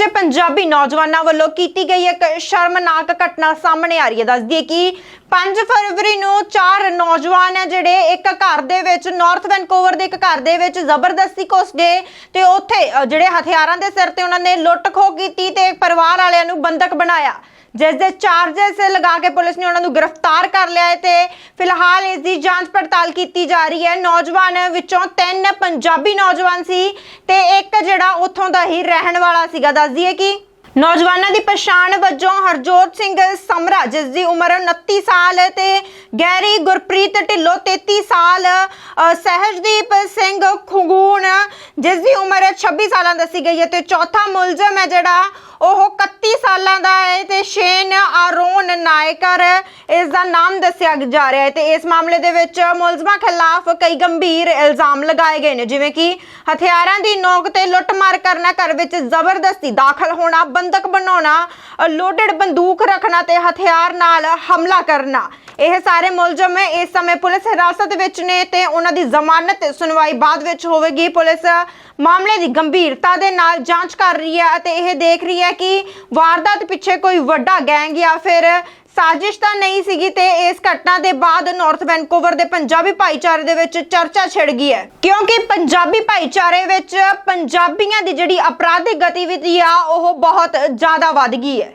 ਵਿੱਚ ਪੰਜਾਬੀ ਨੌਜਵਾਨਾਂ ਵੱਲੋਂ ਕੀਤੀ ਗਈ ਇੱਕ ਸ਼ਰਮਨਾਕ ਘਟਨਾ ਸਾਹਮਣੇ ਆ ਰਹੀ ਹੈ। ਦੱਸਦੀ ਹੈ ਕਿ 5 ਫਰਵਰੀ ਨੂੰ ਚਾਰ ਨੌਜਵਾਨ ਹੈ ਜਿਹੜੇ ਇੱਕ ਘਰ ਦੇ ਵਿੱਚ ਨਾਰਥ ਵੈਨਕੂਵਰ ਦੇ ਇੱਕ ਘਰ ਦੇ ਵਿੱਚ ਜ਼ਬਰਦਸਤੀ ਘੁਸ ਗਏ ਤੇ ਉੱਥੇ ਜਿਹੜੇ ਹਥਿਆਰਾਂ ਦੇ ਸਿਰ ਤੇ ਉਹਨਾਂ ਨੇ ਲੁੱਟ ਖੋਹ ਕੀਤੀ ਤੇ ਪਰਿਵਾਰ ਵਾਲਿਆਂ ਨੂੰ ਬੰਦਕ ਬਣਾਇਆ। ਜਿਸ ਦੇ ਚਾਰजेस ਲਗਾ ਕੇ ਪੁਲਿਸ ਨੇ ਉਹਨਾਂ ਨੂੰ ਗ੍ਰਿਫਤਾਰ ਕਰ ਲਿਆ ਹੈ ਤੇ ਫਿਲਹਾਲ ਇਸ ਦੀ ਜਾਂਚ ਪੜਤਾਲ ਕੀਤੀ ਜਾ ਰਹੀ ਹੈ। ਨੌਜਵਾਨ ਵਿੱਚੋਂ ਤਿੰਨ ਪੰਜਾਬੀ ਨੌਜਵਾਨ ਸੀ ਤੇ ਇੱਕ ਜਿਹੜਾ ਉੱਥੋਂ ਦਾ ਹੀ ਰਹਿਣ ਵਾਲਾ ਸੀਗਾ। ਦੱਸ ਦਈਏ ਕਿ ਨੌਜਵਾਨਾਂ ਦੀ ਪਛਾਣ ਵਜੋਂ ਹਰਜੋਤ ਸਿੰਘ ਸਮਰਾ, ਜਿਸ ਦੀ ਉਮਰ 29 ਸਾਲ ਤੇ ਗੈਰੀ ਗੁਰਪ੍ਰੀਤ ਢਿੱਲੋਂ 33 ਸਾਲ ਸਹਿਜਦੀਪ ਸਿੰਘ ਖੁੰਗੂਣ, ਜਿਸ ਦੀ ਉਮਰ 26 ਸਾਲਾਂ ਦੱਸੀ ਗਈ ਹੈ। ਤੇ ਚੌਥਾ ਮੁਲਜ਼ਮ ਹੈ ਜਿਹੜਾ ਉਹ 31 ਸਾਲਾਂ ਦਾ ਹੈ ਤੇ ਸ਼ੇਨ ਆਰੋਨ ਨਾਇਕਰ ਇਸ ਦਾ ਨਾਮ ਦੱਸਿਆ ਜਾ ਰਿਹਾ ਹੈ ਤੇ ਇਸ ਮਾਮਲੇ ਦੇ ਵਿੱਚ ਮੁਲਜ਼ਮਾਂ ਖਿਲਾਫ ਕਈ ਗੰਭੀਰ ਇਲਜ਼ਾਮ ਲਗਾਏ ਗਏ ਨੇ, ਜਿਵੇਂ ਕਿ ਹਥਿਆਰਾਂ ਦੀ ਨੋਕ ਤੇ ਲੁੱਟਮਾਰ ਕਰਨਾ, ਘਰ ਵਿੱਚ ਜ਼ਬਰਦਸਤੀ ਦਾਖਲ ਹੋਣਾ, ਬੰਦਕ ਬਣਾਉਣਾ ਲੋਡਡ ਬੰਦੂਕ ਰੱਖਣਾ ਤੇ ਹਥਿਆਰ ਨਾਲ ਹਮਲਾ ਕਰਨਾ। ਇਹ ਸਾਰੇ ਮੁਲਜ਼ਮ ਇਸ ਸਮੇਂ ਪੁਲਿਸ ਹਿਰਾਸਤ ਵਿੱਚ ਨੇ ਤੇ ਉਹਨਾਂ ਦੀ ਜ਼ਮਾਨਤ ਸੁਣਵਾਈ ਬਾਅਦ ਵਿੱਚ ਹੋਵੇਗੀ। ਪੁਲਿਸ ਮਾਮਲੇ ਦੀ ਗੰਭੀਰਤਾ ਦੇ ਨਾਲ ਜਾਂਚ ਕਰ ਰਹੀ ਹੈ ਅਤੇ ਇਹ ਦੇਖ ਰਹੀ ਹੈ ਕਿ ਵਾਰਦਾਤ ਪਿੱਛੇ ਕੋਈ ਵੱਡਾ ਗੈਂਗ ਜਾਂ ਫਿਰ ਸਾਜ਼ਿਸ਼ ਤਾਂ ਨਹੀਂ ਸੀਗੀ ਤੇ ਇਸ ਘਟਨਾ ਦੇ ਬਾਅਦ ਨਾਰਥ ਵੈਨਕੂਵਰ ਦੇ ਪੰਜਾਬੀ ਭਾਈਚਾਰੇ ਦੇ ਵਿੱਚ ਚਰਚਾ ਛਿੜ ਗਈ ਹੈ। ਕਿਉਂਕਿ ਪੰਜਾਬੀ ਭਾਈਚਾਰੇ ਵਿੱਚ ਪੰਜਾਬੀਆਂ ਦੀ ਜਿਹੜੀ ਅਪਰਾਧਿਕ ਗਤੀਵਿਧੀ ਆ, ਉਹ ਬਹੁਤ ਜ਼ਿਆਦਾ ਵੱਧ ਗਈ ਹੈ।